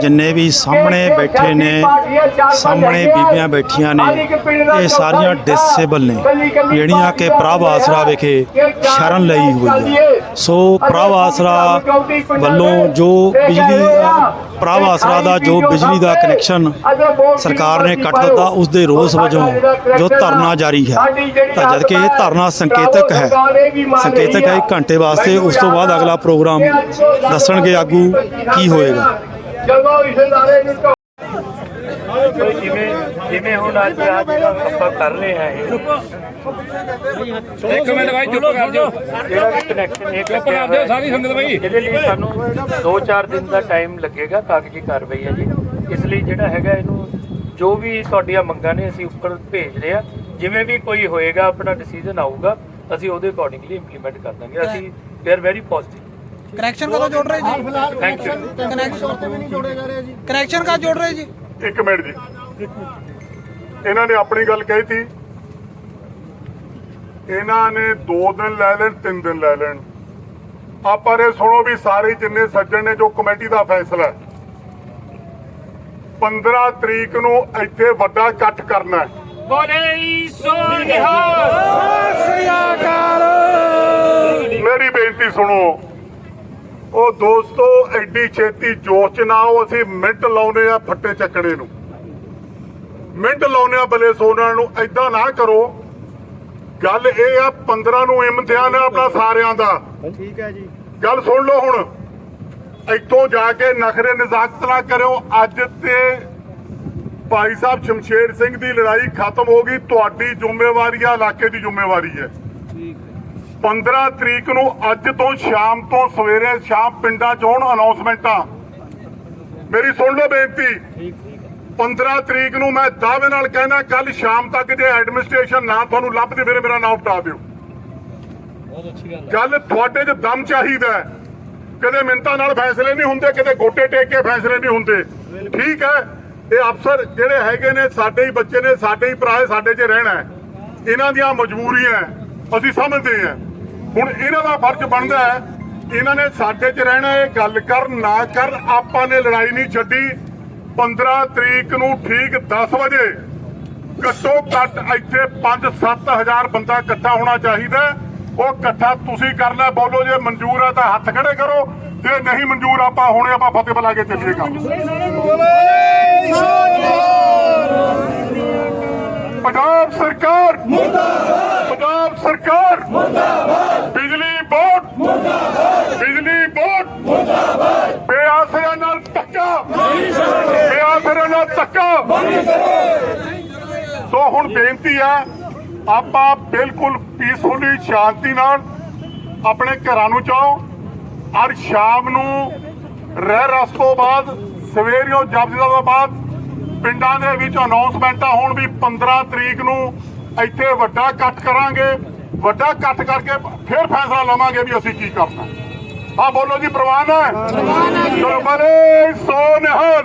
ਜਿੰਨੇ ਵੀ ਸਾਹਮਣੇ ਬੈਠੇ ਨੇ, ਸਾਹਮਣੇ ਬੀਬੀਆਂ ਬੈਠੀਆਂ ਨੇ, ਇਹ ਸਾਰੀਆਂ ਡਿਸੇਬਲ ਨੇ। ਜਿਹੜੀਆਂ ਕਿ ਪ੍ਰਭ ਆਸਰਾ ਵਿਖੇ ਸ਼ਰਨ ਲਈ ਹੋਈ ਹੈ। ਸੋ ਪ੍ਰਭ ਆਸਰਾ ਵੱਲੋਂ ਜੋ ਬਿਜਲੀ, ਪ੍ਰਭ ਆਸਰਾ ਦਾ ਜੋ ਬਿਜਲੀ ਦਾ ਕਨੈਕਸ਼ਨ ਸਰਕਾਰ ਨੇ ਕੱਟ ਦਿੱਤਾ, ਉਸ ਦੇ ਰੋਸ ਵਜੋਂ ਜੋ ਧਰਨਾ ਜਾਰੀ ਹੈ, ਤਾਂ ਜਦ ਕਿ ਇਹ ਧਰਨਾ ਸੰਕੇਤਕ ਹੈ। ਸੰਕੇਤਕ ਹੈ ਇੱਕ ਘੰਟੇ ਵਾਸਤੇ, ਉਸ ਤੋਂ ਬਾਅਦ ਅਗਲਾ ਪ੍ਰੋਗਰਾਮ ਦੱਸਣਗੇ ਆਗੂ ਕੀ ਹੋਏਗਾ। ਜਦੋਂ ਇਸ ਨਾਰੇ ਨੂੰ ਢੋ- ਜਿਵੇਂ ਜਿਵੇਂ ਹੁਣ ਅੱਜ ਆ ਜਿਹੜਾ ਆਪਾਂ ਕਰ ਰਹੇ ਹਾਂ ਇਹ। ਇੱਕ ਮਿੰਟ ਬਾਈ ਚੁੱਪ ਕਰ ਜਾਓ। ਜਿਹੜਾ ਵੀ ਕਨੈਕਸ਼ਨ ਇਹ ਚੁੱਪ ਕਰ ਜਾਓ ਸਾਰੀ ਸੰਗਤ ਬਾਈ। ਇਹਦੇ ਲਈ ਸਾਨੂੰ 2-4 ਦਿਨ ਦਾ ਟਾਈਮ ਲੱਗੇਗਾ ਕਾਗਜ਼ੀ ਕਾਰਵਾਈ ਹੈ ਜੀ। ਇਸ ਲਈ ਜਿਹੜਾ ਹੈਗਾ ਇਹਨੂੰ ਜੋ ਵੀ ਤੁਹਾਡੀਆਂ ਮੰਗਾਂ ਨੇ ਅਸੀਂ ਉੱਪਰ ਭੇਜ ਰਹੇ ਆ ਜਿਵੇਂ ਵੀ ਕੋਈ ਹੋਏਗਾ ਆਪਣਾ ਡਿਸੀਜਨ ਆਊਗਾ ਅਸੀਂ ਉਹਦੇ ਅਕੋਰਡਿੰਗਲੀ ਇੰਪਲੀਮੈਂਟ ਕਰ ਦਾਂਗੇ। ਅਸੀਂ we are very positive connection ਕਦੋਂ ਜੋੜ ਰਹੇ ਜੀ? ਥੈਂਕ ਯੂ ਕਨੈਕਸ਼ਨ ਕਾ ਜੋੜ ਰਹੇ ਜੀ। ਇੱਕ ਮਿੰਟ ਜੀ। ਇਹਨਾਂ ਨੇ ਆਪਣੀ ਗੱਲ ਕਹੀ ਸੀ। ਇਹਨਾਂ ਨੇ 2 ਦਿਨ ਲੈ ਲੈਣ 3 ਦਿਨ ਲੈ ਲੈਣ। ਆਪਾਂ ਇਹ ਸੁਣੋ ਵੀ ਸਾਰੇ ਜਿੰਨੇ ਸੱਜਣ ਨੇ ਜੋ ਕਮੇਟੀ ਦਾ ਫੈਸਲਾ ਹੈ। 15 ਤਰੀਕ ਨੂੰ ਇੱਥੇ ਵੱਡਾ ਇਕੱਠ ਕਰਨਾ ਹੈ। ਮੇਰੀ ਬੇਨਤੀ ਸੁਣੋ। ਉਹ ਦੋਸਤੋ ਐਡੀ ਛੇਤੀ ਜੋਸ਼ ਚ ਨਾ ਆਓ ਅਸੀਂ ਮਿੰਟ ਲਾਉਨੇ ਆ ਫੱਟੇ ਚੱਕਣੇ ਨੂੰ। ਮਿੰਟ ਲਾਉਨੇ ਆ ਬਲੇ ਸੋਨਾ ਨੂੰ ਐਦਾਂ ਨਾ ਕਰੋ। ਗੱਲ ਇਹ ਆ 15 ਨੂੰ ਇਮਤਿਹਾਨ ਹੈ ਆਪਣਾ ਸਾਰਿਆਂ ਦਾ। ਠੀਕ ਹੈ ਜੀ। ਗੱਲ ਸੁਣ ਲਓ ਹੁਣ। ਇੱਥੋਂ ਜਾ ਕੇ ਨਖਰੇ ਨਜ਼ਾਕਤ ਨਾ ਕਰਿਓ। ਅੱਜ ਤੇ ਭਾਈ ਸਾਹਿਬ ਸ਼ਮਸ਼ੇਰ ਸਿੰਘ ਦੀ ਲੜਾਈ ਖਤਮ ਹੋ ਗਈ। ਤੁਹਾਡੀ ਜ਼ਿੰਮੇਵਾਰੀ ਆ ਇਲਾਕੇ ਦੀ ਜ਼ਿੰਮੇਵਾਰੀ ਹੈ। 15 ਤਰੀਕ ਨੂੰ ਅੱਜ ਤੋਂ ਸ਼ਾਮ ਤੋਂ ਸਵੇਰੇ ਸ਼ਾਮ ਪਿੰਡਾਂ 'ਚ ਹੋਣ ਅਨਾਉਂਸਮੈਂਟਾਂ ਮੇਰੀ ਸੁਣ ਲਓ ਬੇਨਤੀ। 15 ਤਰੀਕ ਨੂੰ ਮੈਂ ਦਾਅਵੇ ਨਾਲ ਕਹਿਣਾ ਕੱਲ ਸ਼ਾਮ ਤੱਕ ਜੇ ਐਡਮਿਨਿਸਟ੍ਰੇਸ਼ਨ ਨਾ ਤੁਹਾਨੂੰ ਲੱਭਦੇ ਮੇਰੇ ਮੇਰਾ ਨਾਮ ਹਟਾ ਦਿਓ। ਗੱਲ ਤੁਹਾਡੇ 'ਚ ਦਮ ਚਾਹੀਦਾ ਹੈ। ਕਦੇ ਮਿੰਤਾਂ ਨਾਲ ਫੈਸਲੇ ਨਹੀਂ ਹੁੰਦੇ ਕਦੇ ਗੋਟੇ ਟੇਕ ਕੇ ਫੈਸਲੇ ਨਹੀਂ ਹੁੰਦੇ। ਠੀਕ ਹੈ? ਇਹ ਅਫਸਰ ਜਿਹੜੇ ਹੈਗੇ ਨੇ ਸਾਡੇ ਹੀ ਬੱਚੇ ਨੇ ਸਾਡੇ ਹੀ ਭਰਾ ਸਾਡੇ 'ਚ ਰਹਿਣਾ। ਇਹਨਾਂ ਦੀਆਂ ਮਜਬੂਰੀਆਂ ਅਸੀਂ ਸਮਝਦੇ ਹਾਂ। ਹੁਣ ਇਹਨਾਂ ਦਾ ਫਰਜ਼ ਬਣਦਾ ਹੈ ਇਹਨਾਂ ਨੇ ਸਾਡੇ 'ਚ ਰਹਿਣਾ ਇਹ ਗੱਲ ਕਰ, ਨਾ ਕਰ, ਆਪਾਂ ਨੇ ਲੜਾਈ ਨਹੀਂ ਛੱਡੀ। 15 ਤਰੀਕ ਨੂੰ ਠੀਕ 10 ਵਜੇ ਘੱਟੋ ਘੱਟ ਇੱਥੇ 5-7000 ਬੰਦਾ ਇਕੱਠਾ ਹੋਣਾ ਚਾਹੀਦਾ ਉਹ ਇਕੱਠਾ ਤੁਸੀਂ ਕਰਨਾ ਬੋਲੋ ਜੇ ਮਨਜ਼ੂਰ ਹੈ ਤਾਂ ਹੱਥ ਖੜੇ ਕਰੋ। ਜੇ ਨਹੀਂ ਮਨਜ਼ੂਰ ਆਪਾਂ ਹੁਣੇ ਆਪਾਂ ਫਤਿਹ ਬੁਲਾ ਕੇ ਚੱਲੀਏਗਾ ਪੰਜਾਬ ਸਰਕਾਰ ਮੁਰਦਾਬਾਦ। ਪੰਜਾਬ ਸਰਕਾਰ ਮੁਰਦਾਬਾਦ ਬਿਜਲੀ ਬੋਰਡ ਮੁਰਦਾਬਾਦ ਬਿਜਲੀ ਬੋਰਡ ਮੁਰਦਾਬਾਦ ਬੇਆਸਰਿਆਂ ਨਾਲ ਧੱਕਾ ਬੇਆਸਰਿਆਂ ਨਾਲ ਧੱਕਾ ਸੋ ਹੁਣ ਬੇਨਤੀ ਹੈ ਆਪਾਂ ਬਿਲਕੁਲ ਪੀਸਫੁਲੀ ਸ਼ਾਂਤੀ ਨਾਲ ਆਪਣੇ ਘਰਾਂ ਨੂੰ ਚਾਓ ਔਰ ਸ਼ਾਮ ਨੂੰ ਰਹਿ ਰਸ ਤੋਂ ਬਾਅਦ ਸਵੇਰਿਓ ਜਪਜੀ ਤੋਂ ਬਾਅਦ ਪਿੰਡਾਂ ਦੇ ਵਿੱਚ ਅਨਾਉਂਸਮੈਂਟਾਂ ਹੋਣ ਵੀ 15 ਤਰੀਕ ਨੂੰ ਇੱਥੇ ਵੱਡਾ ਇਕੱਠ ਕਰਾਂਗੇ। ਵੱਡਾ ਇਕੱਠ ਕਰਕੇ ਫਿਰ ਫੈਸਲਾ ਲਵਾਂਗੇ ਵੀ ਅਸੀਂ ਕੀ ਕਰਨਾ। ਹਾਂ ਬੋਲੋ ਜੀ ਪ੍ਰਵਾਨ ਹੈ। ਪ੍ਰਵਾਨ ਹੈ ਚਲੋ ਬਲੇ ਸੋ ਨਿਹਾਲ।